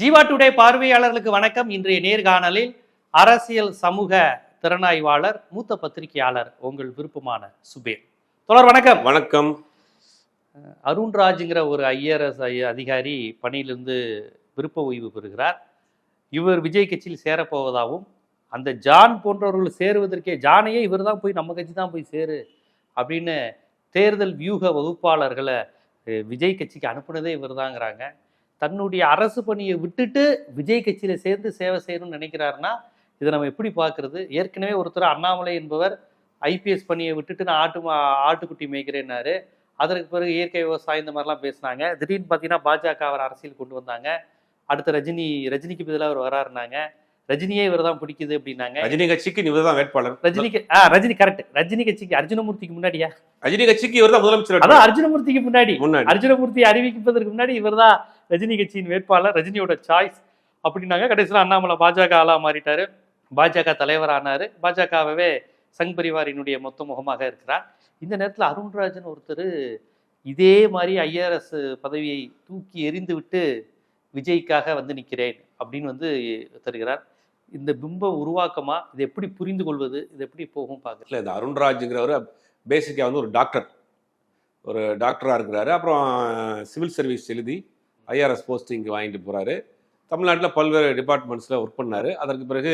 Jeeva today பார்வையாளர்களுக்கு வணக்கம். இன்றைய நேர்காணலில் அரசியல் சமூக திறனாய்வாளர் மூத்த பத்திரிகையாளர் உங்கள் விருப்பமான சுபேர். தொடர் வணக்கம். வணக்கம். அருண்ராஜுங்கிற ஒரு ஐஆர்எஸ் அதிகாரி பணியிலிருந்து விருப்ப ஓய்வு பெறுகிறார். இவர் விஜய் கட்சியில் சேரப்போவதாகவும் அந்த ஜான் போன்றவர்கள் சேருவதற்கே ஜானையே இவர் தான் போய் நம்ம கட்சி தான் போய் சேரு அப்படின்னு தேர்தல் வியூக வகுப்பாளர்களை விஜய் கட்சிக்கு அனுப்புனதே இவர் தாங்கிறாங்க. தன்னுடைய அரசு பணியை விட்டுட்டு விஜய் கட்சியில் சேர்ந்து சேவை செய்யணும்னு நினைக்கிறாருன்னா இதை நம்ம எப்படி பார்க்கறது? ஏற்கனவே ஒருத்தர் அண்ணாமலை என்பவர் ஐபிஎஸ் பணியை விட்டுட்டு நான் ஆட்டு ஆட்டுக்குட்டி மேய்க்கிறேன்னாரு. அதற்கு பிறகு இயற்கை விவசாயம் இந்த மாதிரிலாம் பேசினாங்க. திடீர்னு பார்த்தீங்கன்னா பாஜக அவர் அரசியல் கொண்டு வந்தாங்க. அடுத்து ரஜினி ரஜினிக்கு பதிலாக அவர் வராருனாங்க ரஜினியே இவர் தான் பிடிக்குது அப்படின்னாங்க. ரஜினி கட்சிக்கு இவர் தான் வேட்பாளர். ரஜினிக்கு ஆ ரஜினி கரெக்ட் ரஜினி கட்சிக்கு அர்ஜுனமூர்த்திக்கு முன்னாடியா? ரஜினி கட்சிக்கு இவர் தான் முதலமைச்சர். அதான். அர்ஜுனமூர்த்திக்கு முன்னாடி. முன்னாடி. அர்ஜுனமூர்த்தி அறிவிப்பதற்கு முன்னாடி இவர்தான் ரஜினி கட்சியின் வேட்பாளர் ரஜினியோட சாய்ஸ் அப்படின்னாங்க. கடைசியில் அண்ணாமலை பாஜக ஆளாக மாறிட்டாரு. பாஜக தலைவரானார். பாஜகவே சங் பரிவாரினுடைய மொத்த முகமாக இருக்கிறார். இந்த நேரத்தில் அருண்ராஜன் ஒருத்தர் இதே மாதிரி ஐஆர்எஸ் பதவியை தூக்கி எறிந்து விட்டு விஜய்க்காக வந்து நிற்கிறேன் அப்படின்னு வந்து தருகிறார். இந்த பிம்ப உருவாக்கமா? இதை எப்படி புரிந்து கொள்வது? இது எப்படி போகும் பார்க்கல இந்த அருண்ராஜுங்கிறவர் பேசிக்காக வந்து ஒரு டாக்டர் ஒரு டாக்டராக இருக்கிறாரு. அப்புறம் சிவில் சர்வீஸ் எழுதி ஐஆர்எஸ் போஸ்டிங் வாங்கிட்டு போகிறாரு தமிழ்நாட்டில் பல்வேறு டிபார்ட்மெண்ட்ஸில் ஒர்க் பண்ணாரு. அதற்கு பிறகு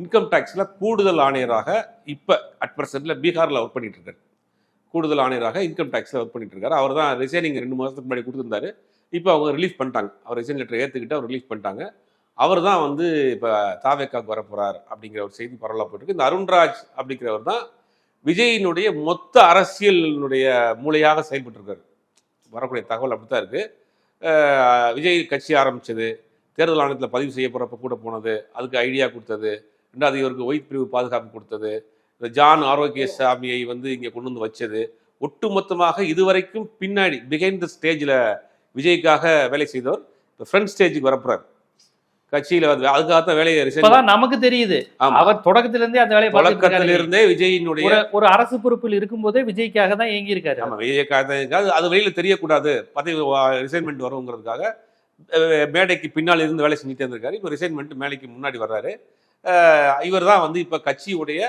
இன்கம் டேக்ஸில் கூடுதல் ஆணையராக இப்போ அட் ப்ரெசென்ட்டில் பீகாரில் ஒர்க் பண்ணிகிட்டு இருக்காரு. கூடுதல் ஆணையராக இன்கம் டேக்ஸில் ஒர்க் பண்ணிட்டு இருக்காரு. அவர் தான் ரிசைனிங் ரெண்டு மாதத்துக்கு முன்னாடி கொடுத்துருந்தாரு. இப்போ அவங்க ரிலீஃப் பண்ணிட்டாங்க. அவர் ரிசைன் லெட்டர் ஏற்றுக்கிட்டு அவர் ரிலீஃப் பண்ணிட்டாங்க. அவர் தான் வந்து இப்போ தாவேக்காக்கு வரப்போகிறார் அப்படிங்கிற ஒரு செய்தி பரவலாக போயிட்டுருக்கு. இந்த அருண்ராஜ் அப்படிங்கிறவர் தான் விஜயினுடைய மொத்த அரசியலினுடைய மூளையாக செயல்பட்டுருக்காரு. வரக்கூடிய தகவல் அப்படி தான் இருக்குது விஜய் கட்சி ஆரம்பித்தது தேர்தல் ஆணையத்தில் பதிவு செய்ய போகிறப்ப கூட போனது. அதுக்கு ஐடியா கொடுத்தது. ரெண்டாவது இவருக்கு ஒயிட் பிரிவு பாதுகாப்பு கொடுத்தது. இந்த ஜான் ஆரோக்கிய சாமியை வந்து இங்கே கொண்டு வந்து வச்சது. ஒட்டுமொத்தமாக இதுவரைக்கும் பின்னாடி பிஹைண்ட் த ஸ்டேஜில் விஜய்க்காக வேலை செய்தவர் இப்போ ஃப்ரண்ட் ஸ்டேஜுக்கு வரப்போகிறார் கட்சியில் வந்து அதுக்காக தான் வேலையை ரிசைன் இப்பதான் நமக்கு தெரியுது. அவர் தொடக்கத்திலிருந்தே அந்த வேலையை. தொடக்கத்திலிருந்தே விஜயினுடைய ஒரு அரசு பொறுப்பில் இருக்கும்போதே விஜய்க்காக தான் ஏங்கி இருக்காரு ஆமா விஜயகாந்த் அது அது வெளியில தெரியக்கூடாது. பதவி ரிசைன்மெண்ட் வருங்கிறதுக்காக மேடைக்கு பின்னால் இருந்து வேலை செஞ்சுட்டே இருந்திருக்காரு. இப்போ ரிசைன்மெண்ட் மேடைக்கு முன்னாடி வர்றாரு. இவர் தான் வந்து இப்போ கட்சியுடைய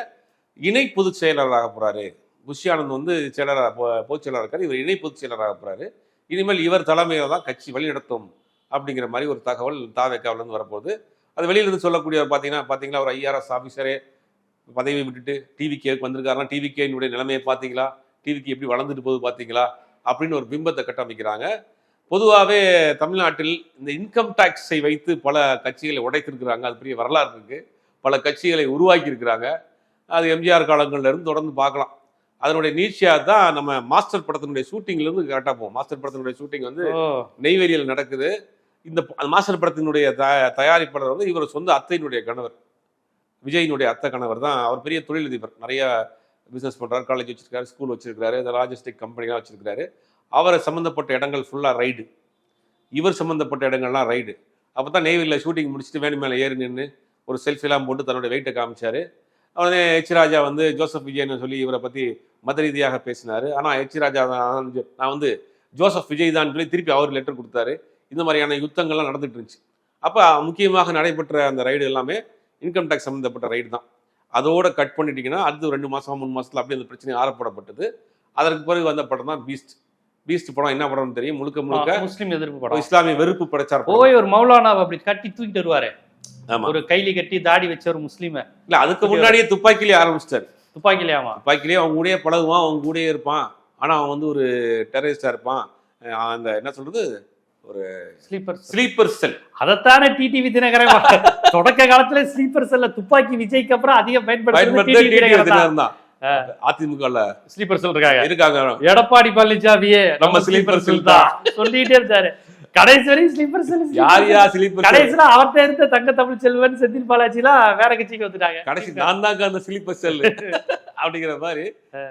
இணை பொதுச் செயலராக போறாரு. புஷி ஆனந்த் வந்து செயலராக பொதுச் செயலராக இருக்காரு. இவர் இணை பொதுச் செயலராக போறாரு. இனிமேல் இவர் தலைமையில் தான் கட்சி வழிநடத்தும். அப்படிங்கிற மாதிரி ஒரு தகவல் தாவேக்காவிலேருந்து வரப்போகுது. அது வெளியில இருந்து சொல்லக்கூடியவர் பார்த்தீங்கன்னா பார்த்தீங்களா ஒரு ஐஆர்எஸ் ஆஃபீஸரே பதவி விட்டுட்டு டிவிகேக்கு வந்திருக்காருன்னா டிவிகேனுடைய நிலைமையை பார்த்தீங்களா? டிவிக்கு எப்படி வளர்ந்துட்டு போகுது பார்த்தீங்களா? அப்படின்னு ஒரு பிம்பத்தை கட்டமைக்கிறாங்க. பொதுவாகவே தமிழ்நாட்டில் இந்த இன்கம் டேக்ஸை வைத்து பல கட்சிகளை உடைத்திருக்கிறாங்க. அது பெரிய வரலாறு இருக்கு. பல கட்சிகளை உருவாக்கி இருக்கிறாங்க அது எம்ஜிஆர் காலங்கள்ல இருந்து தொடர்ந்து பார்க்கலாம். அதனுடைய நீட்சியாக தான் நம்ம மாஸ்டர் படத்தினுடைய ஷூட்டிங்ல இருந்து கரெக்டாக போவோம் மாஸ்டர் படத்தினுடைய ஷூட்டிங் வந்து நெய்வேலியில் நடக்குது. இந்த அந்த மாஸ்டர் படத்தினுடைய த தயாரிப்பாளர் வந்து இவர் சொந்த அத்தையினுடைய கணவர். விஜயினுடைய அத்தை கணவர் தான். அவர் பெரிய தொழிலதிபர் நிறைய பிஸ்னஸ் பண்ணுறாரு காலேஜ் வச்சிருக்காரு ஸ்கூல் வச்சிருக்காரு இந்த லாஜிஸ்டிக் கம்பெனிலாம் வச்சிருக்காரு அவரை சம்மந்தப்பட்ட இடங்கள் ஃபுல்லாக ரைடு இவர் சம்மந்தப்பட்ட இடங்கள்லாம் ரைடு அப்போ தான் நெய்வேலியில் ஷூட்டிங் முடிச்சுட்டு வேணு மேலே ஏறி நின்று ஒரு செல்ஃபிலாம் போட்டு தன்னோட வெயிட்டை காமிச்சாரு. அவனே எச் ராஜா வந்து ஜோசப் விஜய்னு சொல்லி இவரை பற்றி மத ரீதியாக பேசினார். ஆனால் எச் ராஜா தான் நான் வந்து ஜோசப் விஜய் தான் சொல்லி திருப்பி அவர் லெட்டர் கொடுத்தாரு. இந்த மாதிரியான யுத்தங்கள்லாம் நடந்துட்டு இருந்துச்சு. அப்போ முக்கியமாக நடைபெற்ற அந்த ரைடு எல்லாமே இன்கம் டேக்ஸ் சம்மந்தப்பட்ட ரைடு தான். அதோட கட் பண்ணிட்டீங்கன்னா அடுத்து ரெண்டு மாதம் மூணு மாசத்துல அப்படியே அந்த பிரச்சனை ஆறப்படப்பட்டது அதற்கு பிறகு வந்த படம் தான் பீஸ்ட் பீஸ்ட் படம் என்ன படம்னு தெரியும்? முழுக்க முழுக்க முஸ்லிம் எதிர்ப்பு படம். இஸ்லாமிய வெறுப்பு பிரச்சார படம். போய் ஒரு மௌலானாவை அப்படி கட்டி தூக்கிட்டு வருவாரு. ஆமா. ஒரு கைலி கட்டி தாடி வச்ச ஒரு முஸ்லீம. இல்ல அதுக்கு முன்னாடியே துப்பாக்கிலேயே ஆரம்பிச்சிட்டாரு. துப்பாக்கிலையாமா துப்பாக்கிலேயே அவங்க கூடயே பழகுவான் அவங்க கூடயே இருப்பான். ஆனா அவன் வந்து ஒரு டெரரிஸ்டா இருப்பான். அந்த என்ன சொல்றது? ஒரு ஸ்லீப்பர் ஸ்லீப்பர் செல் அதைத்தானே டிடிவி தினகரன் தொடக்க காலத்துல ஸ்லீப்பர் செல்ல துப்பாக்கி விஜய்க்கு அப்புறம் அதிகம் பயன்படுத்த அதிமுகல ஸ்லீப்பர் செல் இருக்காங்க. இருக்காங்க. எடப்பாடி பழனிசாமியே நம்ம sleeper cell தான். சொல்லிட்டே இருந்தாரு கடைசி வரையும் ஸ்லீப்பர் செல் யார் யார் ஸ்லீப்பர் செல் கடைசியில அவர்கிட்ட இருந்த தங்க தமிழ் செல்வன் செந்தில் பாலாஜி எல்லாம் வேற கட்சிக்கு வந்துட்டாங்க. கடைசி நான் தாங்க அந்த ஸ்லீப்பர் செல் அப்படிங்கிற மாதிரி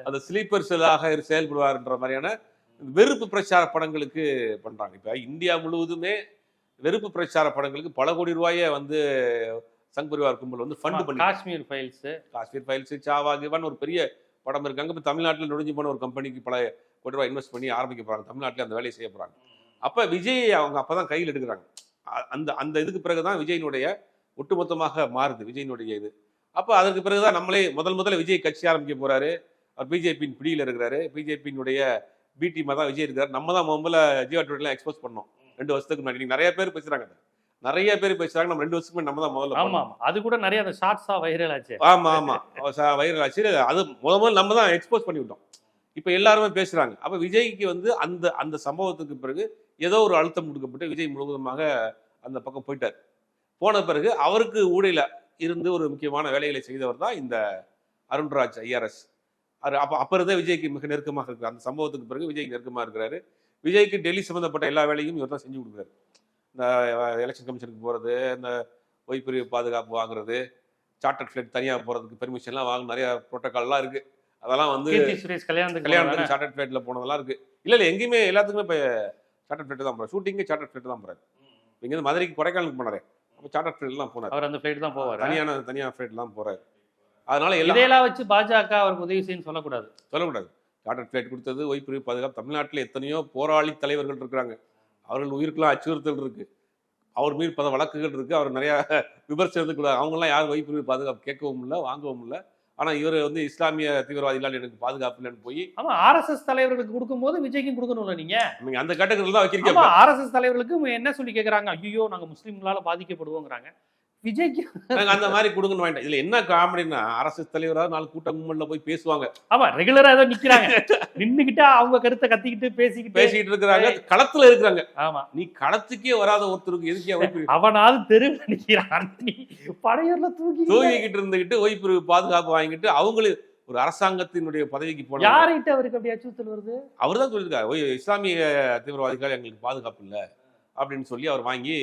அந்த ஸ்லீப்பர் செல்லாக செயல்படுவார்ன்ற மாதிரியான வெறுப்பு பிரச்சார படங்களுக்கு பண்றாங்க. இப்ப இந்தியா முழுவதுமே வெறுப்பு பிரச்சார படங்களுக்கு பல கோடி ரூபாயை வந்து சங் பரிவார் கும்பல் வந்து ஃபண்ட் பண்ணி Kashmir Files Kashmir Files Chhaava given ஒரு பெரிய படம் இருக்காங்க இப்போ தமிழ்நாட்டில் நுழைஞ்சு போன ஒரு கம்பெனிக்கு பல கோடி ரூபாய் இன்வெஸ்ட் பண்ணி ஆரம்பிக்க போறாங்க. தமிழ்நாட்டில் அந்த வேலையை செய்ய போறாங்க. அப்ப விஜய் அவங்க அப்பதான் கையில் எடுக்கிறாங்க. அந்த அந்த இதுக்கு பிறகுதான் விஜயினுடைய ஒட்டுமொத்தமாக மாறுது. விஜயினுடைய இது. அப்போ அதற்கு பிறகுதான் நம்மளே முதல் முதல்ல விஜய் கட்சி ஆரம்பிக்க போறாரு. அவர் பிஜேபியின் பிடியில் இருக்கிறாரு. பிஜேபியினுடைய பி டீமாக தான் விஜய் இருக்காரு. நம்ம தான் முதல்ல ஜியோ டுவெண்ட்டிலாம் எக்ஸ்போஸ் பண்ணோம். ரெண்டு வருஷத்துக்கு முன்னாடி. நிறைய பேர் பேசுறாங்க அதை. நிறைய பேர் பேசுறாங்க. நம்ம ரெண்டு வருஷத்துக்கு நம்ம தான் முதல்ல ஆமா. ஆமா. அது கூட நிறைய அந்த ஷார்ட்ஸா வைரல் ஆச்சு. ஆமா ஆமா. வைரல் ஆச்சு. அது முத முதல்ல நம்ம தான் எக்ஸ்போஸ் பண்ணி விட்டோம். இப்போ எல்லாருமே பேசுறாங்க. அப்ப விஜய்க்கு வந்து அந்த அந்த சம்பவத்துக்கு பிறகு ஏதோ ஒரு அழுத்தம் கொடுக்கப்பட்டு விஜய் முழுவதுமாக அந்த பக்கம் போயிட்டார். போன பிறகு அவருக்கு ஊடையில இருந்து ஒரு முக்கியமான வேலைகளை செய்தவர் தான் இந்த அருண்ராஜ் ஐஆர்எஸ் அப்போ அப்போ இருந்தே விஜய்க்கு மிக நெருக்கமாக இருக்கிறார் அந்த சம்பவத்துக்கு பிறகு விஜய்க்கு நெருக்கமாக இருக்கிறாரு. விஜய்க்கு டெல்லி சம்மந்தப்பட்ட எல்லா வேலையும் இவர் தான் செஞ்சு கொடுக்குறாரு. இந்த எலெக்ஷன் கமிஷனுக்கு போகிறது இந்த ஒய்பிரிவு பாதுகாப்பு வாங்குறது சார்ட்டர் ஃபிளைட் தனியாக போகிறதுக்கு பெர்மிஷன்லாம் வாங்க நிறைய ப்ரோட்டோகால்லாம் இருக்குது அதெல்லாம் வந்து கல்யாணத்துக்கு கல்யாணத்துக்கு சார்ட்டர் ஃபிளைட்டில் போனதெல்லாம் இருக்குது இல்லை இல்லை எங்கேயுமே எல்லாத்துக்குமே இப்போ சார்ட்டர் ஃபிளைட் தான் போகிறார் ஷூட்டிங்கே சார்ட்டர் ஃபிளைட் தான் போகிறார் இங்கேருந்து மதுரைக்கு கொடைக்கானலுக்கு போனாரே. அப்போ சார்ட்டர் ஃபிளைட்லாம் போனார். அவர் அந்த ஃபிளைட் தான் போவார்? தனியான தனியாக ஃபிளைட்லாம் போகிறார் அதனால இதையெல்லாம் வச்சு பாஜக அவருக்கு உதவி செய்யணும்னு சொல்லக்கூடாது. சொல்லக்கூடாது. சார்ட்டர் ஃபிளைட் கொடுத்தது ஒய்பிரிவு பாதுகாப்பு. தமிழ்நாட்டில் எத்தனையோ போராளி தலைவர்கள் இருக்கிறாங்க. அவர்கள் உயிருக்கெல்லாம் அச்சுறுத்தல் இருக்கு. அவர் மீது பல வழக்குகள் இருக்கு. அவர் நிறைய விமர்சனத்துக்கு அவங்கெல்லாம் யாரும் ஒய்பிரிவு பாதுகாப்பு கேட்கவும் இல்லை வாங்கவும் இல்லை. ஆனால் இவர் வந்து இஸ்லாமிய தீவிரவாதிகளால் எனக்கு பாதுகாப்பு இல்லைன்னு போய் ஆமா ஆர்எஸ்எஸ் தலைவர்களுக்கு கொடுக்கும்போது விஜய்க்கும் கொடுக்கணும்ல நீங்க? நீங்க அந்த கேட்டகரியில் தான் வைக்கிறீங்க ஆர்எஸ்எஸ் தலைவர்களுக்கு என்ன சொல்லி கேக்குறாங்க? ஐயோ நாங்க முஸ்லிம்களால பாதிக்கப்படுவோங்கிறாங்க. விஜய்க்கு அந்த மாதிரி கொடுங்கன்னு வேண்டாம் இதுல என்ன காமெடினா அரசு தலைவராக நாலு கூட்டம் கும்பல்ல போய் பேசுவாங்க. ஆமா ரெகுலரா ஏதோ நிக்கிறாங்க. நின்னுகிட்டா அவங்க கருத்தை கத்திக்கிட்டு பேசிக்கிட்டு பேசிக்கிட்டு இருக்கிறாங்க. களத்துல இருக்கிறாங்க. ஆமா. நீ களத்துக்கே வராத ஒருத்தருக்கு எதுக்கே ஒய்பிரிவு அவனாவது தெருவில் நிக்கிறான் நீ படையூர்ல தூக்கி தூங்கிக்கிட்டு இருந்துகிட்டு ஒய்பிரிவு பாதுகாப்பு வாங்கிட்டு அவங்களே ஒரு அரசாங்கத்தினுடைய பதவிக்கு போன யார்கிட்ட அவருக்கு அப்படி அச்சுறுத்தல் வருது? அவர் தான் சொல்லியிருக்காரு. "ஒய், இஸ்லாமிய தீவிரவாதிகள் எங்களுக்கு பாதுகாப்பு இல்லை. அப்படின்னு சொல்லி அவர் வாங்கி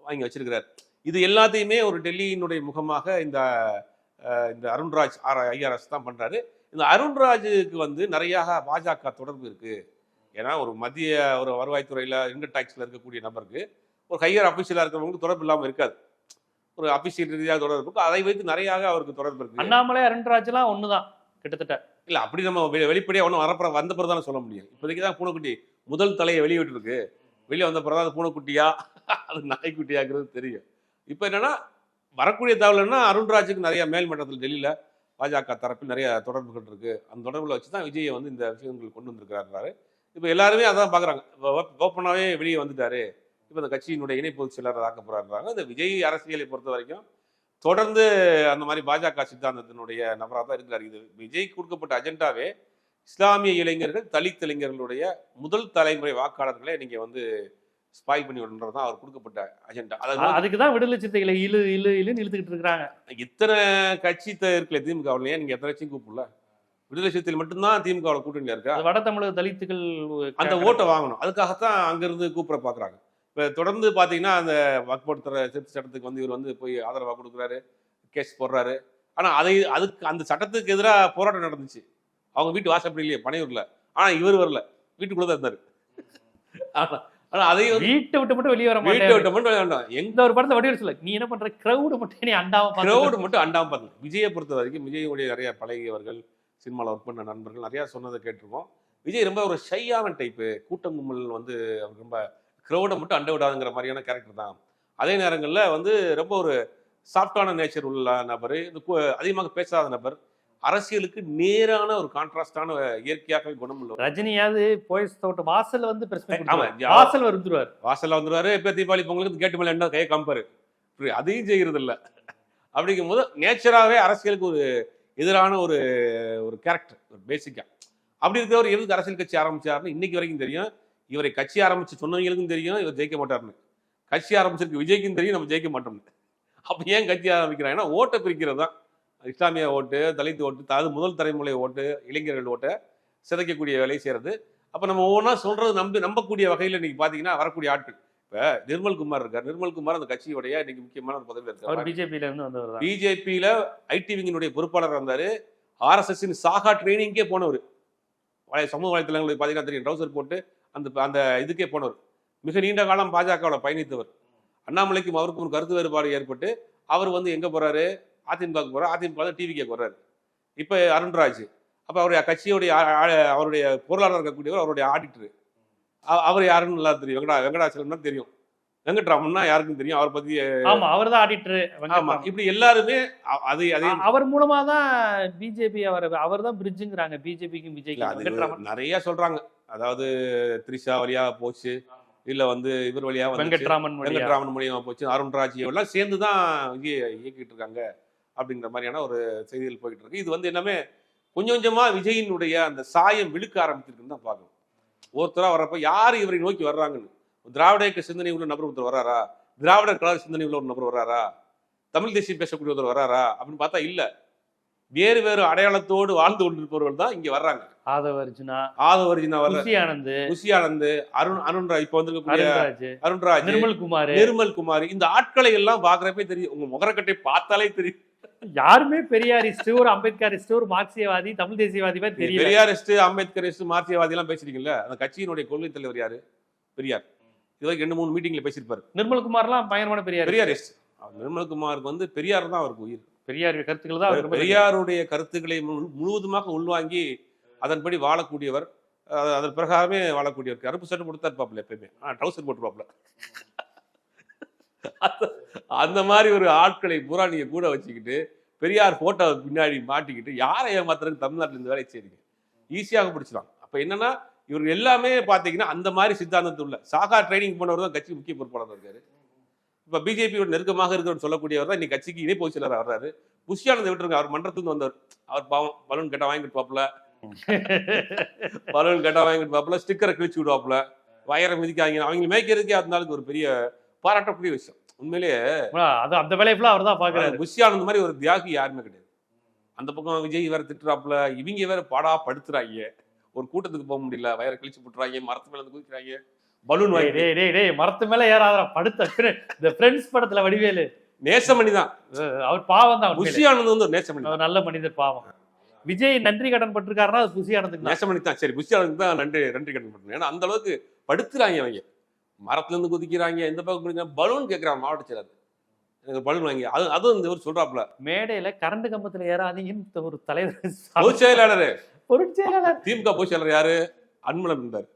வாங்கி வச்சிருக்கிறார். இது எல்லாத்தையுமே ஒரு டெல்லியினுடைய முகமாக இந்த இந்த அருண்ராஜ் ஆர் ஐஆர்எஸ் தான் பண்றாரு. இந்த அருண்ராஜுக்கு வந்து நிறைய பாஜக தொடர்பு இருக்கு. ஏன்னா ஒரு மத்திய ஒரு வருவாய்த்துறையில இன்கம் டாக்ஸ்ல இருக்கக்கூடிய நபருக்கு ஒரு ஹையர் அபிஷியலா இருக்கிறவங்களுக்கு தொடர்பு இல்லாம இருக்காது. ஒரு அபிஷியல் ரீதியாக தொடர்பு இருக்கும் அதை வைத்து நிறைய அவருக்கு தொடர்பு இருக்கு. அண்ணாமலை அருண்ராஜ் எல்லாம் ஒண்ணுதான் கிட்டத்தட்ட. இல்ல அப்படி நம்ம வெ- வெளிப்படையா ஒன்றும் வரப்புற வந்த பிறகு தானே சொல்ல முடியும். இப்போதைக்கு தான் பூனைக்குட்டி முதல் தலையை வெளியிட்டு இருக்கு வெளியே வந்த பிறகு அது பூனைக்குட்டியா? அது நாய்க்குட்டியாங்கிறது தெரியும். இப்போ என்னன்னா வரக்கூடிய தகவல்னா அருண்ராஜுக்கு நிறைய மேல்மன்றத்தில் டெல்லியில் பாஜக தரப்பில் நிறைய தொடர்புகள் இருக்குது அந்த தொடர்பில் வச்சு தான் விஜயை வந்து இந்த விஷயங்கள் கொண்டு வந்திருக்கிறாரு இப்போ எல்லாருமே அதான் பார்க்குறாங்க ஓப்பனாகவே வெளியே வந்துட்டாரு. இப்போ இந்த கட்சியினுடைய இணை பொதுச் செயலாளர் ஆக்க போறாருன்றாங்க. இந்த விஜய் அரசியலை பொறுத்த வரைக்கும் தொடர்ந்து அந்த மாதிரி பாஜக சித்தாந்தத்தினுடைய நபராக தான் இருக்கிறார். இது விஜய் கொடுக்கப்பட்ட அஜெண்டாவே இஸ்லாமிய இளைஞர்கள் தலித் இளைஞர்களுடைய முதல் தலைமுறை வாக்காளர்களை நீங்கள் வந்து ஸ்பாயில் பண்ணி விடுன்றது தான் அவர் கொடுக்கப்பட்ட அஜெண்டா அதாவது அதுக்குதான் விடுதலை சிறுத்தைகளை இழு இழு இழுன்னு இழுத்துக்கிட்டு இருக்காங்க இத்தனை கட்சி இருக்குல்ல திமுகவில் ஏன் நீங்க எத்தனை கட்சியும் கூப்பிடல? விடுதலை சிறுத்தையில் மட்டும்தான் திமுகவில் கூட்டணியா இருக்கா? அது வட தமிழக தலித்துகள் அந்த ஓட்டை வாங்கணும். அதுக்காகத்தான் அங்கிருந்து கூப்பிட பார்க்குறாங்க இப்போ தொடர்ந்து பார்த்தீங்கன்னா அந்த வக்படுத்துற திருத்த சட்டத்துக்கு வந்து இவர் வந்து போய் ஆதரவாக கொடுக்குறாரு கேஸ் போடுறாரு. ஆனால் அதை அதுக்கு அந்த சட்டத்துக்கு எதிராக போராட்டம் நடந்துச்சு. அவங்க வீட்டு வாசப்படியிலேயே பனையூரில். ஆனால் இவர் வரல. வீட்டுக்குள்ளே தான் இருந்தார். ஆனால் அதையும் வீட்டை விட்டு மட்டும் வெளியே வர வீட்டை விட்ட மட்டும் வேண்டாம் எங்க இந்த ஒரு படத்தை வடிவில் சொல்ல நீ என்ன பண்ற? கிரௌடு மட்டும் நீ அண்டாம க்ரௌடு மட்டும் அண்டாம பாருங்க விஜயை பொறுத்த வரைக்கும் விஜயுடைய நிறைய பழகியவர்கள் சினிமாவில் ஒர்க் பண்ண நண்பர்கள் நிறையா சொன்னதை கேட்டிருக்கோம். விஜய் ரொம்ப ஒரு ஷையான டைப்பு கூட்டம் கும்பல் வந்து அவர் ரொம்ப க்ரௌடை மட்டும் அண்ட விடாதுங்கிற மாதிரியான கேரக்டர் தான். அதே நேரங்களில் வந்து ரொம்ப ஒரு சாஃப்டான நேச்சர் உள்ள நபர். இந்த அதிகமாக பேசாத நபர். அரசியலுக்கு நேரான ஒரு கான்ட்ராஸ்டான இயற்கையாகவே குணம் உள்ளவர். ரஜினியாவது போயஸ் தோட்ட வாசல்ல வந்து ஆமா, வாசல் வந்துருவார் வாசல்ல வந்துருவாரு இப்போ தீபாவளி பொங்கலுக்கு கேட்டு மேலே என்ன கையை புரியுது? அதையும் செய்யறது இல்ல அப்படிங்கும்போது நேச்சராகவே அரசியலுக்கு ஒரு எதிரான ஒரு ஒரு கேரக்டர் ஒரு பேசிக்கா அப்படி இருக்கிறவர் எதுக்கு அரசியல் கட்சி ஆரம்பிச்சாருன்னு இன்னைக்கு வரைக்கும் தெரியும். இவரை கட்சி ஆரம்பிச்சு சொன்னவங்களுக்கும் தெரியும் இவர் ஜெயிக்க மாட்டாருன்னு. கட்சி ஆரம்பிச்சிருக்கு விஜய்க்கும் தெரியும் நம்ம ஜெயிக்க மாட்டோம்னு. அப்ப ஏன் கட்சி ஆரம்பிக்கிறாங்கன்னா ஓட்டை பிரிக்கிறது தான் இஸ்லாமிய ஓட்டு தலித் ஓட்டு அதாவது முதல் தலைமுறை ஓட்டு இளைஞர்கள் ஓட்டை சிதைக்கக்கூடிய வேலையை செய்யறது. அப்ப நம்ம ஒவ்வொன்றா சொல்றது நம்பி நம்பக்கூடிய வகையில் இன்னைக்கு பாத்தீங்கன்னா வரக்கூடிய ஆட்கள். இப்ப நிர்மல் குமார் இருக்கார். நிர்மல் குமார் அந்த கட்சியுடைய இன்னைக்கு முக்கியமான ஒரு அவர் இருக்கார் பிஜேபியில இருந்து வந்தவர் பிஜேபியில ஐடி விங்கினுடைய பொறுப்பாளர் இருந்தாரு. ஆர்எஸ்எஸ்ஸின் சாகா ட்ரைனிங்கே போனவர். வலை சமூக வலைத்தளங்களுக்கு பார்த்தீங்கன்னா தெரியும். ட்ரௌசர் போட்டு அந்த அந்த இதுக்கே போனவர். மிக நீண்ட காலம் பாஜகவில் பயணித்தவர். அண்ணாமலைக்கும் அவருக்கும் ஒரு கருத்து வேறுபாடு ஏற்பட்டு அவர் வந்து எங்க போறாரு? அதிமுகவுக்கு போறாரு அதிமுக டிவிக்கே போறாரு. இப்போ அருண்ராஜ் அப்போ அவருடைய கட்சியுடைய அவருடைய பொருளாளர் இருக்கக்கூடியவர் அவருடைய ஆடிட்டர் அவர் யாருன்னு நல்லா தெரியும். வெங்கடா வெங்கடாச்சலம் தான் தெரியும். வெங்கட்ராமன்னா யாருக்கும் தெரியும்? அவரை பத்தி ஆமா அவர்தான் ஆடிட்டர் ஆமா இப்படி எல்லாருமே அது அதே அவர் மூலமா தான் பிஜேபி அவர் அவர் தான் பிரிட்ஜுங்கிறாங்க பிஜேபிக்கும் விஜய்க்கும் நிறைய சொல்றாங்க. அதாவது த்ரிஷா வழியா போச்சு இல்ல வந்து இவர் வழியா வெங்கட்ராமன். வெங்கட்ராமன் மூலியமா போச்சு அருண்ராஜ் எல்லாம் சேர்ந்து தான் விஜய் இயக்கிட்டு இருக்காங்க. அப்படிங்கிற மாதிரியான ஒரு செய்திகள் போயிட்டு இருக்கு இது வந்து எல்லாமே கொஞ்சம் கொஞ்சமா விஜயினுடைய அந்த சாயம் விழுக்க ஆரம்பிச்சிருக்குன்னு தான் பார்க்கணும். ஒருத்தரா வர்றப்ப யார் இவரை நோக்கி வர்றாங்கன்னு? திராவிட இயக்க சிந்தனை உள்ள நபர் ஒருத்தர் வராரா திராவிடர் கலாச்சார சிந்தனை உள்ள ஒரு நபர் வராரா தமிழ் தேசியம் பேசக்கூடிய ஒருத்தர் வராரா அப்படின்னு பார்த்தா இல்ல. வேறு வேறு அடையாளத்தோடு வாழ்ந்து கொண்டிருப்பவர்கள் தான் இங்க வர்றாங்க. ஆதவ அர்ஜுனா ஆதவர்ஜினா வர்ற குஷி ஆனந்த் குஷி ஆனந்த் அருண் அருண்ராஜ் இப்ப வந்திருக்கக்கூடிய அருண்ராஜ் அருண்ராஜ் நிர்மல் குமார். நிர்மல் குமார். இந்த ஆட்களை எல்லாம் பாக்குறப்பே தெரியும். உங்க முகரக்கட்டை பார்த்தாலே தெரியும். யாருமே பெரியாரிஸ்ட் ஒரு அம்பேத்கரிஸ்ட் ஒரு மார்க்சியவாதி தமிழ் தேசியவாதி மாதிரி தெரியல. பெரியாரிஸ்ட் அம்பேத்கரிஸ்ட் மார்க்சியவாதி எல்லாம் பேசிருக்கீங்கல்ல அந்த கட்சியினுடைய கொள்கை தலைவர் யாரு? பெரியார். இது வரைக்கும் ரெண்டு மூணு மீட்டிங்ல பேசியிருப்பாரு. நிர்மல் குமார்லாம் பயங்கரமான பெரியார். பெரியாரிஸ்ட் நிர்மல் குமாருக்கு வந்து பெரியார் தான் அவருக்கு உயிர். பெரியார் கருத்துக்கள் தான் பெரியாருடைய கருத்துக்களை முழு- முழுவதுமாக உள்வாங்கி அதன்படி வாழக்கூடியவர். அதன் பிரகாரமே வாழக்கூடியவர். கருப்பு சட்டை கொடுத்தா இருப்பாப்ல எப்பயுமே. ட்ரௌசர் போட்டுருப்பாப்ல அந்த- மாதிரி ஒரு ஆட்களை பூரா நீங்க கூட வச்சுக்கிட்டு பெரியார் போட்டோ பின்னாடி மாட்டிக்கிட்டு யாரை ஏமாத்துறதுக்கு தமிழ்நாட்டில் இந்த வேலையை செய்யுங்க ஈஸியாக பிடிச்சலாம் அப்ப என்னன்னா இவர் எல்லாமே பார்த்தீங்கன்னா அந்த மாதிரி சித்தாந்தத்து உள்ள சாகா ட்ரைனிங் போனவர் தான் கட்சி முக்கிய பொறுப்பாளர் இருக்காரு. இப்ப பிஜேபியோட நெருக்கமாக இருக்கிறவர் சொல்லக்கூடியவர் தான் இன்னைக்கு கட்சிக்கு இணை பொதுச் செயலர் வர்றாரு. புஷியானந்தை விட்டுருங்க அவர் மன்றத்துக்கு வந்தவர். அவர் பாவம் பலூன் கேட்டா வாங்கிட்டு பாப்புல பலூன் கேட்டா வாங்கிட்டு பாப்புல ஸ்டிக்கரை கிழிச்சு விடுவாப்புல. வயரை மிதிக்காங்க அவங்க மேய்க்கிறதுக்கே அந்த நாளுக்கு ஒரு பெரிய பாராட்டக்கூடிய விஷயம். உண்மையிலேயே அது அந்த வேலையை ஃபுல்லா அவர் தான் பாக்குறாரு புஷியானந்த் மாதிரி ஒரு தியாகி யாருமே கிடையாது. அந்த பக்கம் விஜய் வேற திட்டுறாப்புல இவங்க வேற பாடா படுத்துறாங்க. ஒரு கூட்டத்துக்கு போக முடியல வயரை கிழிச்சு போட்டுறாங்க மரத்து மேல குதிக்கிறாங்க. பலூன் வாங்கி டேய் டேய் டேய் மரத்து மேல ஏறாதடா படுத்த. இந்த ஃப்ரெண்ட்ஸ் படத்துல வடிவேலு. நேசமணி தான் அவர் பாவம் தான் உண்மையிலே. புஷியானந்த் வந்து நேசமணி அவர் நல்ல மனிதர் பாவம். விஜய் நன்றி கடன் பட்டிருக்காருன்னா அது புசி ஆனதுக்கு தான். நேசமணி தான் சரி புஷியானந்த் தான் நன்றி நன்றி கடன் பண்ணுறேன் ஏன்னா அந்த அளவுக்கு படுத்துறாங்க அவங்க. மரத்துல இருந்து குதிக்கிறாங்க எந்த பக்கம் குதிக்கிறாங்க பலூன் கேட்கறாங்க மாவட்ட செயலர். எனக்கு பலூன் வாங்கி அது அதுவும் இந்த ஒரு சொல்றாப்புல. மேடையில கரண்ட் கம்பத்துல ஏறாதீங்கன்னு ஒரு தலைவர். பொதுச் செயலாளர். செயலாளர். திமுக பொதுச் செயலர் யாரு? அன்மலம் இருந்தார்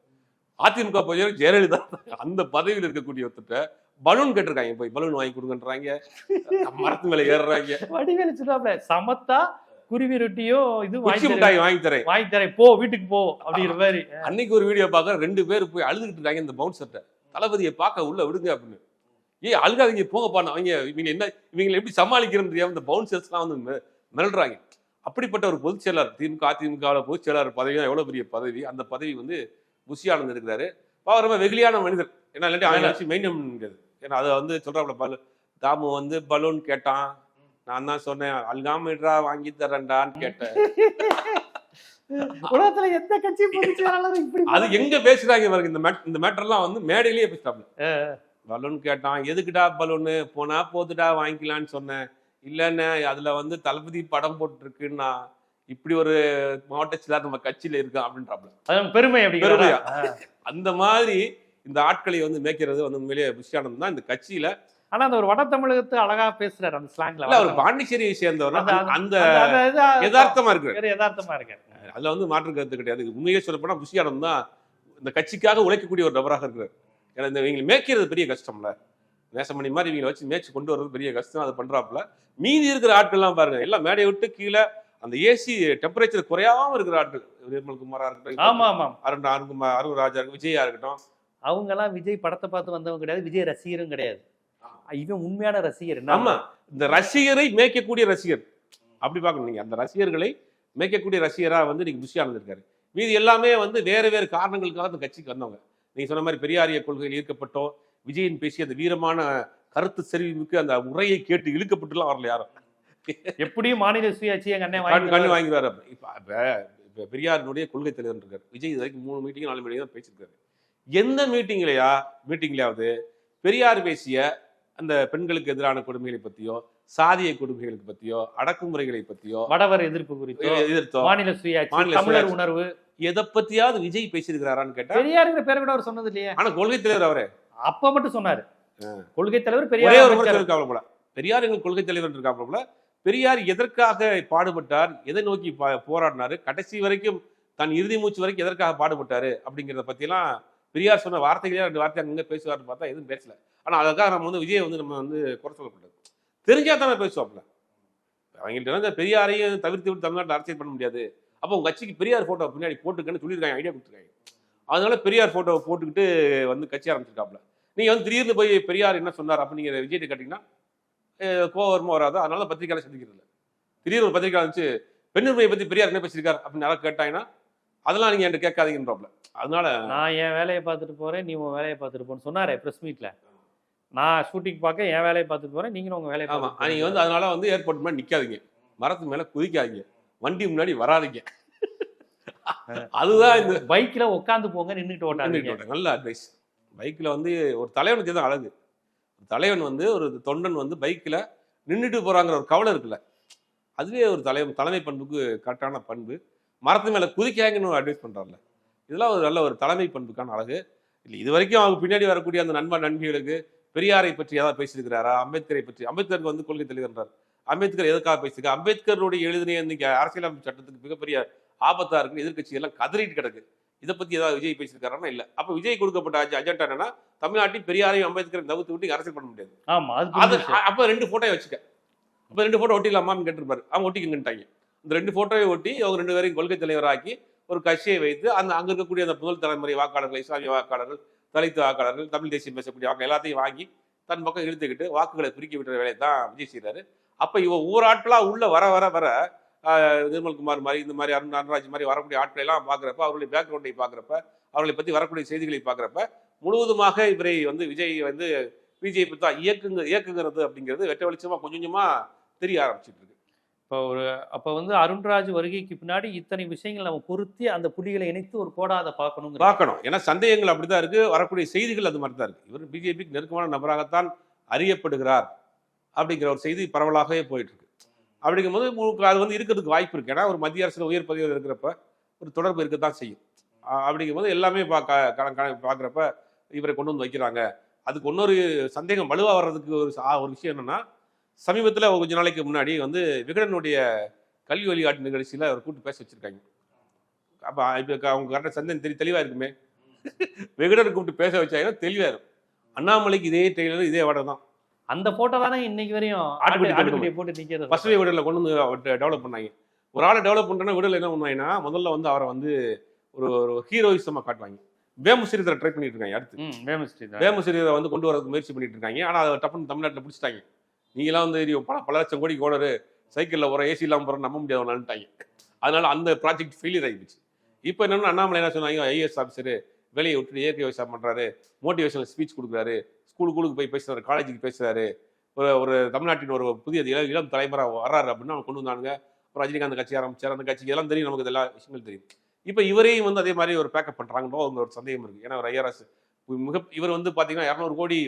அதிமுக பொதுச் ஜெயலலிதா. அந்த பதவியில் இருக்கக்கூடிய ஒருத்தர் பலூன் கேட்டிருக்காங்க. போய் பலூன் வாங்கி கொடுங்கன்றாங்க. மரத்து மேல ஏறுறாங்க. வடிவேலு சொல்றாப்ல சமத்தா குருவி ரொட்டியும் இது வாங்கி. மிட்டாய் வாங்கி தரேன். வாங்கி தரேன். போ வீட்டுக்கு போ அப்படிங்கிற மாதிரி. அன்னைக்கு ஒரு வீடியோ பார்க்க ரெண்டு பேர் போய் அழுதுகிட்டு இருக்காங்க இந்த பவுன்சர்ட்ட தளபதியை பார்க்க உள்ள விடுங்க அப்படின்னு. ஏய் அழுகாதீங்க போங்கப்பா அவங்க இவங்க என்ன இவங்களை எப்படி சமாளிக்கிறோம் தெரியாம இந்த பவுன்சர்ஸ்லாம் வந்து மிரள்றாங்க அப்படிப்பட்ட ஒரு பொதுச் செயலாளர் திமுக அதிமுக பொதுச் செயலாளர் பதவி தான் எவ்வளவு பெரிய பதவி. அந்த பதவி வந்து புஷியானந்த் இருக்கிறாரு பாவம் ரொம்ப வெகுளியான மனிதர். ஏன்னா இல்லாட்டி ஆயிரம் வச்சு மெயின்டைன் ஏன்னா அதை வந்து சொல்கிறாப்புல பல தாமு வந்து பலூன் கேட்டான். நான் தான் சொன்னேன் அல்காமீட்டரா வாங்கி தரேன்டான்னு கேட்டேன். உலகத்துல எந்த கட்சி பொதுச் செயலாளரும் இப்படி அது எங்க பேசுறாங்க பாருங்க இந்த மேட் இந்த மேட்டர்லாம் வந்து மேடையிலேயே பேசுறாங்க பலூன் கேட்டான் எதுக்குடா பலூனு? போனா போதுடா வாங்கிக்கலான்னு சொன்னேன். இல்லைண்ணே அதுல வந்து தளபதி படம் போட்டுருக்குன்னா இப்படி ஒரு மாவட்ட செயலாளர் நம்ம கட்சியில இருக்கான் அப்படின்றாப்ல. பெருமை பெருமையா? அந்த மாதிரி இந்த ஆட்களை வந்து மேய்க்கிறது வந்து உண்மையிலேயே புஷ்யானந்த் தான் இந்த கட்சியில ஆனா அந்த ஒரு வட தமிழகத்து அழகா பேசுறாரு அந்த ஸ்லாங்ல இல்ல அவர் பாண்டிச்சேரியை சேர்ந்தவர்? அந்த- யதார்த்தமா இருக்கு வேற யதார்த்தமா இருக்காரு. அதுல வந்து மாற்று கருத்து கிடையாது. உண்மையிலே சொல்லப்போனா புஷியானந்த் தான் இந்த கட்சிக்காக உழைக்கக்கூடிய ஒரு நபராக இருக்கிறார். ஏன்னா இந்த இவங்களை மேய்க்கிறது பெரிய கஷ்டம்ல. நேசமணி மாதிரி இவங்களை வச்சு மேய்ச்சி கொண்டு வர்றது பெரிய கஷ்டம் அது பண்றாப்புல. மீதி இருக்கிற ஆட்கள்லாம் பாருங்க எல்லாம் மேடையை விட்டு கீழே அந்த ஏசி டெம்பரேச்சர் குறையாம இருக்கிற ஆட்கள். நிர்மல் குமாரா இருக்கட்டும் ஆமா ஆமா. அருண் அருண்குமார் அருண் ராஜா இருக்கட்டும், விஜயா இருக்கட்டும். அவங்க எல்லாம் விஜய் படத்தை பார்த்து வந்தவங்க கிடையாது. விஜய் ரசிகரும் கிடையாது. இவன் உண்மையான ரசிகர் ஆமா இந்த ரசிகரை மேய்க்கக்கூடிய ரசிகர். அப்படி பார்க்கணும் நீங்க அந்த ரசிகர்களை மேய்க்கக்கூடிய ரசிகரா வந்து நீங்க புஷியானந்த் இருக்காரு மீதி எல்லாமே வந்து வேற வேறு காரணங்களுக்காக அந்த கட்சிக்கு வந்தவங்க. நீங்க சொன்ன மாதிரி பெரியாரிய கொள்கையில் ஈர்க்கப்பட்டோம். விஜயின் பேசிய அந்த வீரமான கருத்து செறிவுக்கு அந்த உரையை கேட்டு இழுக்கப்பட்டுலாம் வரல யாரும். எப்படியும் மாநில சுயாட்சி எங்க அண்ணன் கண்ணு கண்ணு வாங்கி வாங்கி வர இப்ப இப்ப இப்ப பெரியாரினுடைய கொள்கை தலைவர் இருக்காரு. விஜய் இது வரைக்கும் மூணு மீட்டிங் நாலு மீட்டிங் தான் பேசியிருக்காரு. எந்த மீட்டிங்லயா மீட்டிங்லயாவது பெரியார் பேசிய அந்த பெண்களுக்கு எதிரான கொடுமைகளை பத்தியோ சாதிய கொடுமைகளை பத்தியோ அடக்குமுறைகளை பத்தியோ வடவர் எதிர்ப்பு குறித்து எதிர்த்தோ மாநில சுயாட்சி தமிழர். உணர்வு. எதை பத்தியாவது விஜய் பேசியிருக்கிறாரான்னு கேட்டா பெரியாருங்கிற பேர் கூட அவர் சொன்னது இல்லையே. ஆனா கொள்கை தலைவர் அவரே. அப்ப மட்டும் சொன்னாரு. கொள்கை தலைவர் பெரியார் ஒரு இருக்காப்ல போல. பெரியார் எங்கள் கொள்கை தலைவர் இருக்காப்ல போல. பெரியார் எதற்காக பாடுபட்டார் எதை நோக்கி போராடினாரு கடைசி வரைக்கும் தன் இறுதி மூச்சு வரைக்கும் எதற்காக பாடுபட்டாரு அப்படிங்கிறத பத்தியெல்லாம் பெரியார் சொன்ன வார்த்தைகளே ரெண்டு வார்த்தை அங்கே பேசுவார்னு பார்த்தா எதுவும் பேசல. ஆனால் அதுக்காக நம்ம வந்து விஜயை வந்து நம்ம வந்து குறை சொல்லக்கூடாது. தெரிஞ்சா தானே பேசுவாப்ல அவங்கள்ட்ட இந்த பெரியாரையும் தவிர்த்து விட்டு தமிழ்நாட்டில் அரசியல் பண்ண முடியாது. அப்போ உங்கள் கட்சிக்கு பெரியார் ஃபோட்டோ பின்னாடி போட்டுக்கன்னு சொல்லியிருக்காங்க ஐடியா கொடுத்துருக்காங்க. அதனால பெரியார் ஃபோட்டோவை போட்டுக்கிட்டு வந்து கட்சி ஆரம்பிச்சிருக்காப்ல நீங்கள் வந்து திடீர்னு போய் பெரியார் என்ன சொன்னார் அப்போ நீங்கள் விஜய்கிட்ட கேட்டிங்கன்னா அஹ் வராது? அதனால பத்திரிக்கையாளர் சந்திக்கிறது இல்லை. திடீர்னு ஒரு பத்திரிக்கை வந்துச்சு பெண்ணுரிமையை பற்றி பெரியார் என்ன பேசியிருக்கார்? அப்படின்னு யாராவது கேட்டாங்கன்னா அதெல்லாம் நீங்க என்கிட்ட கேட்காதீங்கன்றாப்ல அதனால நான் என் வேலையை பார்த்துட்டு போறேன் நீ உன் வேலையை பார்த்துட்டு போன்னு சொன்னாரே பிரஸ் மீட்ல நான் ஷூட்டிங் பார்க்க என் வேலையை பார்த்துட்டு போறேன் நீங்களும் உங்க வேலையை ஆமா. நீங்க வந்து அதனால வந்து ஏர்போர்ட் மேல நிக்காதீங்க. மரத்து மேல குதிக்காதீங்க. வண்டி முன்னாடி வராதீங்க. அதுதான் இந்த பைக்ல உட்காந்து போங்க நின்னுட்டு ஓட்டாதீங்க. நின்னுட்டு நல்ல அட்வைஸ் பைக்கில் வந்து ஒரு தலைவனுக்கு தான் அழகு. தலைவன் வந்து ஒரு தொண்டன் வந்து பைக்கில் நின்றுட்டு போகிறாங்கிற ஒரு கவலை இருக்குல்ல. அதுவே ஒரு தலைவன் தலைமை பண்புக்கு கரெக்டான பண்பு. மரத்து மேலே குதிக்காங்கன்னு அட்வைஸ் பண்ணுறாருல இதெல்லாம் ஒரு நல்ல ஒரு தலைமை பண்புக்கான அழகு. இல்லை இது வரைக்கும் அவங்க பின்னாடி வரக்கூடிய அந்த நண்பன் நண்பிகளுக்கு பெரியாரை பற்றி ஏதாவது பேசியிருக்கிறாரா? அம்பேத்கரை பற்றி அம்பேத்கருக்கு வந்து கொள்கை தலைவர்ன்றார் அம்பேத்கர் எதுக்காக பேசியிருக்க? அம்பேத்கருடைய எழுதின இன்னைக்கு அரசியலமைப்பு சட்டத்துக்கு மிகப்பெரிய ஆபத்தா இருக்குன்னு எதிர்க்கட்சி எல்லாம் கதறிட்டு கிடக்கு. இதை பத்தி ஏதாவது விஜய் பேசியிருக்காருன்னா இல்ல. அப்ப விஜய் கொடுக்கப்பட்ட அஜ- அஜெண்டா என்னன்னா தமிழ்நாட்டில் பெரியாரையும் அம்பேத்கரையும் தவிர்த்து விட்டு அரசியல் பண்ண முடியாது. ஆமா அது அப்ப ரெண்டு போட்டோ வச்சுக்க. அப்ப ரெண்டு போட்டோ ஒட்டிடலாமான்னு கேட்டிருப்பாரு. அவங்க ஒட்டிக்கங்கன்ட்டாங்க. இந்த ரெண்டு போட்டோவை ஒட்டி அவங்க ரெண்டு பேரையும் கொள்கை தலைவராக்கி ஒரு கட்சியை வைத்து அந்த அங்கே இருக்கக்கூடிய அந்த முதல் தலைமுறை வாக்காளர்கள் இஸ்லாமிய வாக்காளர்கள் தலித் வாக்காளர்கள் தமிழ் தேசியம் பேசக்கூடிய வாக்கு எல்லாத்தையும் வாங்கி தன் பக்கம் இழுத்துக்கிட்டு வாக்குகளை பிரிக்க விடுற வேலையை தான் விஜய் செய்கிறார் அப்போ இவ ஊராட்களாக உள்ளே உள்ள வர வர வர நிர்மல்குமார் மாதிரி இந்த மாதிரி அருண் அருண்ராஜ் மாதிரி வரக்கூடிய ஆட்களை எல்லாம் பார்க்குறப்ப அவர்களுடைய பேக்ரவுண்டை பார்க்குறப்ப அவர்களை பற்றி வரக்கூடிய செய்திகளை பார்க்குறப்ப முழுவதுமாக இவரை வந்து விஜய் வந்து பிஜேபி தான் இயக்குங்க இயக்குங்கிறது அப்படிங்கிறது வெட்ட வெளிச்சமாக கொஞ்சம் தெரிய ஆரம்பிச்சிட்டு இருக்கு. இப்போ ஒரு அப்போ வந்து அருண்ராஜ் வருகைக்கு பின்னாடி இத்தனை விஷயங்கள் நம்ம பொருத்தி அந்த புள்ளிகளை இணைத்து ஒரு கோடாத பார்க்கணும் பார்க்கணும். ஏன்னா சந்தேகங்கள் அப்படி தான் இருக்குது வரக்கூடிய செய்திகள் அது மாதிரி தான் இருக்குது இவர் பிஜேபிக்கு நெருக்கமான நபராகத்தான் அறியப்படுகிறார் அப்படிங்கிற ஒரு செய்தி பரவலாகவே போயிட்டு இருக்கு அப்படிங்கும்போது அது வந்து இருக்கிறதுக்கு வாய்ப்பு இருக்கு. ஏன்னா ஒரு மத்திய அரசில் உயர் பதவியில் இருக்கிறப்ப ஒரு தொடர்பு இருக்கத்தான் செய்யும். அப்படிங்கும்போது எல்லாமே பார்க்க கண- இவரை கொண்டு வந்து வைக்கிறாங்க. அதுக்கு இன்னொரு சந்தேகம் வலுவாக வர்றதுக்கு ஒரு ஒரு விஷயம் என்னென்னா சமீபத்தில் கொஞ்ச நாளைக்கு முன்னாடி வந்து விகடனுடைய கல்வி வழிகாட்டு நிகழ்ச்சியில் அவர் கூட்டு பேச வச்சிருக்காங்க. அப்போ இப்போ அவங்க கரெக்டாக சந்தேகம் தெரி தெளிவாக இருக்குமே. விகடன் கூப்பிட்டு பேச வச்சாங்கன்னா தெளிவாக இருக்கும். அண்ணாமலைக்கு இதே டெய்லர் இதே வடை தான். அந்த போட்டோ தானே இன்னைக்கு வரையும்? போட்டு நிக்கிறது. பசுமை விடலில் கொண்டு வந்து டெவலப் பண்ணாங்க. ஒரு ஆளை டெவலப் பண்ணுறேன்னா விடல என்ன பண்ணுவாங்கன்னா முதல்ல வந்து அவரை வந்து ஒரு ஒரு ஹீரோயிசமாக காட்டுவாங்க. வேமுசிரியத்தை ட்ரை பண்ணிட்டு இருக்காங்க அடுத்து. ம் வேமஸ் ஸ்ட்ரீட் தான். வேமுசிரியரை வந்து கொண்டு வரதுக்கு முயற்சி பண்ணிட்டு இருக்காங்க. ஆனால் அதை டப்புன்னு தமிழ்நாட்டில் பிடிச்சிட்டாங்க. நீங்களாம் வந்து நீ பல பல லட்சம் கோடி ஓனரு சைக்கிளில் போகிற ஏசி இல்லாமல் போகிற நம்ப முடியாதவனான்ட்டாங்க அதனால அந்த ப்ராஜெக்ட் ஃபெயிலியர் ஆகிடுச்சு இப்போ என்னன்னா அண்ணாமலை என்ன சொன்னாங்க ஐஏஎஸ் ஆஃபீஸர் வேலையை விட்டுட்டு இயற்கை விவசாயம் பண்ணுறாரு மோட்டிவேஷனல் ஸ்பீச் கொடுக்குறாரு ஸ்கூல் ஸ்கூலுக்கு போய் பேசுறாரு காலேஜுக்கு பேசுறாரு ஒரு ஒரு தமிழ்நாட்டின் ஒரு புதிய இளம் இளம் தலைமுறை வர்றாரு அப்படின்னு அவங்க கொண்டு வந்தாங்க அப்புறம் ரஜினிகாந்த் கட்சி ஆரம்பிச்சார் அந்த கட்சிக்கு எல்லாம் தெரியும் நமக்கு எல்லா விஷயங்கள் தெரியும். இப்போ இவரையும் வந்து அதே மாதிரி ஒரு பேக்கப் பண்ணுறாங்கன்றோ அவங்க ஒரு சந்தேகம் இருக்குது ஏன்னா ஒரு ஐஆர்எஸ் மிக இவர் வந்து பார்த்தீங்கன்னா இரநூறு கோடி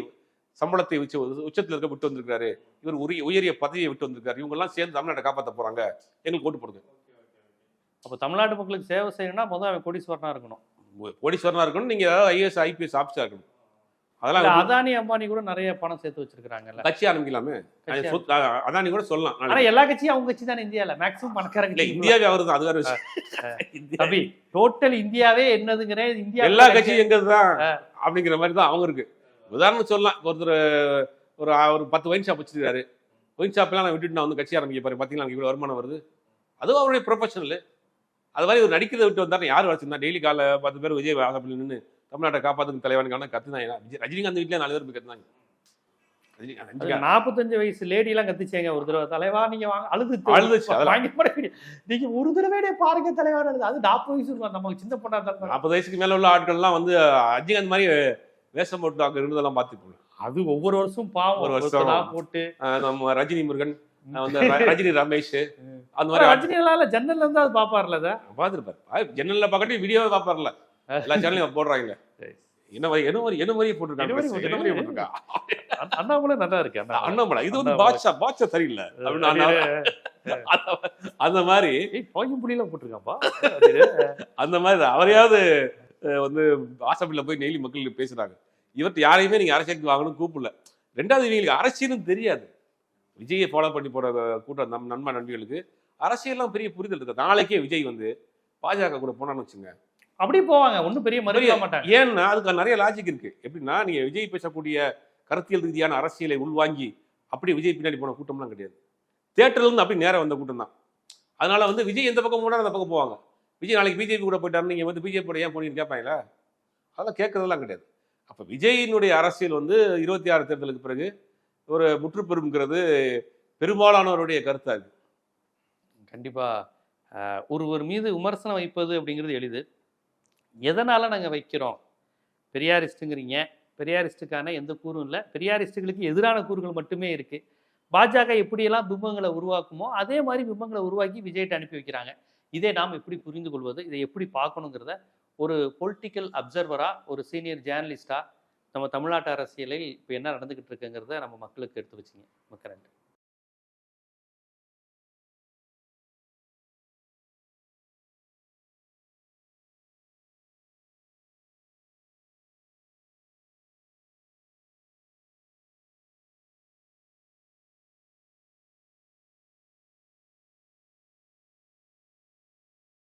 சம்பளத்தை வச்சு உச்சத்தில் இருக்க விட்டு வந்திருக்காரு இவர் உரிய உயரிய பதவியை விட்டு வந்திருக்காரு இவங்க எல்லாம் சேர்ந்து தமிழ்நாட்டை காப்பாற்ற போறாங்க. எங்களுக்கு ஓட்டு போடுங்க. அப்ப தமிழ்நாட்டு மக்களுக்கு சேவை செய்யணும்னா முதல் அவன் கோடீஸ்வரனா இருக்கணும். கோடீஸ்வரனா இருக்கணும். நீங்க ஐஏஎஸ் ஐபிஎஸ் ஆஃபீஸா இருக்கணும். அதெல்லாம் அதானி அம்பானி கூட நிறைய பணம் சேர்த்து வச்சிருக்காங்கல்ல கட்சி ஆரம்பிக்கலாமே? அதானி கூட சொல்லலாம். ஆனா. எல்லா கட்சியும் அவங்க கட்சி தானே இந்தியால. மேக்ஸிமம் பணக்காரங்க இல்ல இந்தியாவே அவரு தான் அது வேற விஷயம். டோட்டல் இந்தியாவே. என்னதுங்கிற இந்தியா எல்லா கட்சியும் எங்க தான் அப்படிங்கிற மாதிரி தான் அவங்க இருக்கு. உதாரணம் சொல்லலாம். ஒருத்தர் ஒரு ஒரு பத்து ஒயின் ஷாப் வச்சிருக்காரு. ஒயின் ஷாப்லாம் நான் விட்டுட்டு நான் வந்து கட்சி ஆரம்பிக்க போறேன். பார்த்தீங்களா எனக்கு இவ்வளவு வருமானம் வருது. அதுவும் அவருடைய ப்ரொஃபஷனல் அது மாதிரி ஒரு நடிக்கிறத விட்டு வந்தாரு யார் வச்சிருந்தா டெய்லி காலைல பத்து பேர் விஜய் வாசப்பில் நின்று தமிழ்நாட்டை காப்பாத்துக்கு தலைவனுக்கான கத்துதான் விஜய் ரஜினிகாந்த் வீட்டிலே நாலு பேர் போய் கத்துனாங்க. நாற்பத்தஞ்சு வயசு லேடி எல்லாம் கத்திச்சேங்க. ஒரு தடவை தலைவா நீங்க வாங்க அழுது அதெல்லாம். வாங்கி நீங்க ஒரு தடவை பாருங்க தலைவா அழுது அது நாற்பது வயசு நமக்கு சின்ன பொண்ணா நாற்பது வயசுக்கு மேல உள்ள ஆட்கள்லாம் வந்து ரஜினிகாந்த் மாதிரி வேஷம் போட்டு அங்க இருந்ததெல்லாம் பார்த்துக்கோங்க அது ஒவ்வொரு வருஷம் பாவம். ஒரு வருஷம். போட்டு. நம்ம ரஜினி முருகன் ரஜினி ரமேஷ் அந்த மாதிரி ரஜினிகளால ஜன்னல்ல இருந்து அது பாப்பார்ல அத? பார்த்துருப்பாரு ஜன்னல்ல பார்க்கட்டி வீடியோவே பார்ப்பார்ல எல்லா சேனலையும் போடுறாங்களே. என்ன மாதிரி என்ன மாதிரி என்ன மாதிரியே போட்டிருக்காங்க என்ன மாதிரி என்ன மாதிரியே போட்டிருக்கா? அண்ணா- அண்ணாமலை நல்லா இருக்கு அண்ணா. அண்ணாமலை. இது வந்து. பாட்ஷா பாட்ஷா சரியில்லை. அந்த- மாதிரி ஏய் பாயும் புலியெல்லாம் போட்டிருக்காப்பா அந்த மாதிரி அவரையாவது வந்து வாசப்பில் போய் நெய்லி மக்களுக்கு பேசுறாங்க. இவர்கிட்ட யாரையுமே நீங்க அரசியலுக்கு வாங்கணும் கூப்பிடல. ரெண்டாவது இவங்களுக்கு அரசியலும் தெரியாது. விஜயை ஃபாலோ பண்ணி போற கூட்டம் நம் நண்ப நண்பிகளுக்கு அரசியல்லாம் பெரிய புரிதல் இருக்கு நாளைக்கே விஜய் வந்து பாஜக கூட போனான்னு வச்சுங்க. அப்படியே போவாங்க. ஒன்றும் பெரிய மறுக்க மாட்டாங்க. ஏன்னா அதுக்கு நிறைய லாஜிக் இருக்கு. எப்படின்னா நீங்க விஜய் பேசக்கூடிய கருத்தியல் ரீதியான அரசியலை உள்வாங்கி அப்படி விஜய் பின்னாடி போன கூட்டம்லாம் கிடையாது. தேட்டர்ல இருந்து அப்படி நேரா வந்த கூட்டம் தான் அதனால வந்து விஜய் எந்த பக்கம் போனாலும் அந்த பக்கம் போவாங்க. விஜய் நாளைக்கு பிஜேபி கூட போயிட்டாரு நீங்கள் வந்து பிஜேபி ஏன் போனீங்கன்னு கேட்பாங்களா? அதெல்லாம் கேட்கறதெல்லாம் கிடையாது. அப்போ விஜயினுடைய அரசியல் வந்து இருபத்தி ஆறு தேர்தலுக்கு பிறகு ஒரு முற்றுப்பெறுங்கிறது பெரும்பாலானவருடைய கருத்தாக இருக்கு கண்டிப்பாக ஒருவர் மீது விமர்சனம் வைப்பது அப்படிங்கிறது எளிது. எதனால் நாங்கள் வைக்கிறோம்? பெரியாரிஸ்ட்டுங்கிறீங்க பெரியாரிஸ்ட்டுக்கான எந்த கூறும் இல்லை. பெரியாரிஸ்ட்டுகளுக்கு எதிரான கூறுகள் மட்டுமே இருக்குது பாஜக எப்படியெல்லாம் பிம்பங்களை உருவாக்குமோ அதே மாதிரி பிம்பங்களை உருவாக்கி விஜய்கிட்ட அனுப்பி வைக்கிறாங்க. இதை நாம் எப்படி புரிந்து கொள்வது? இதை எப்படி பார்க்கணுங்கிறத ஒரு பொலிட்டிக்கல் அப்சர்வராக ஒரு சீனியர் ஜேர்னலிஸ்டாக நம்ம தமிழ்நாட்டு அரசியலில் இப்போ என்ன நடந்துக்கிட்டு இருக்குங்கிறத நம்ம மக்களுக்கு எடுத்து வச்சிங்க. மக்கள்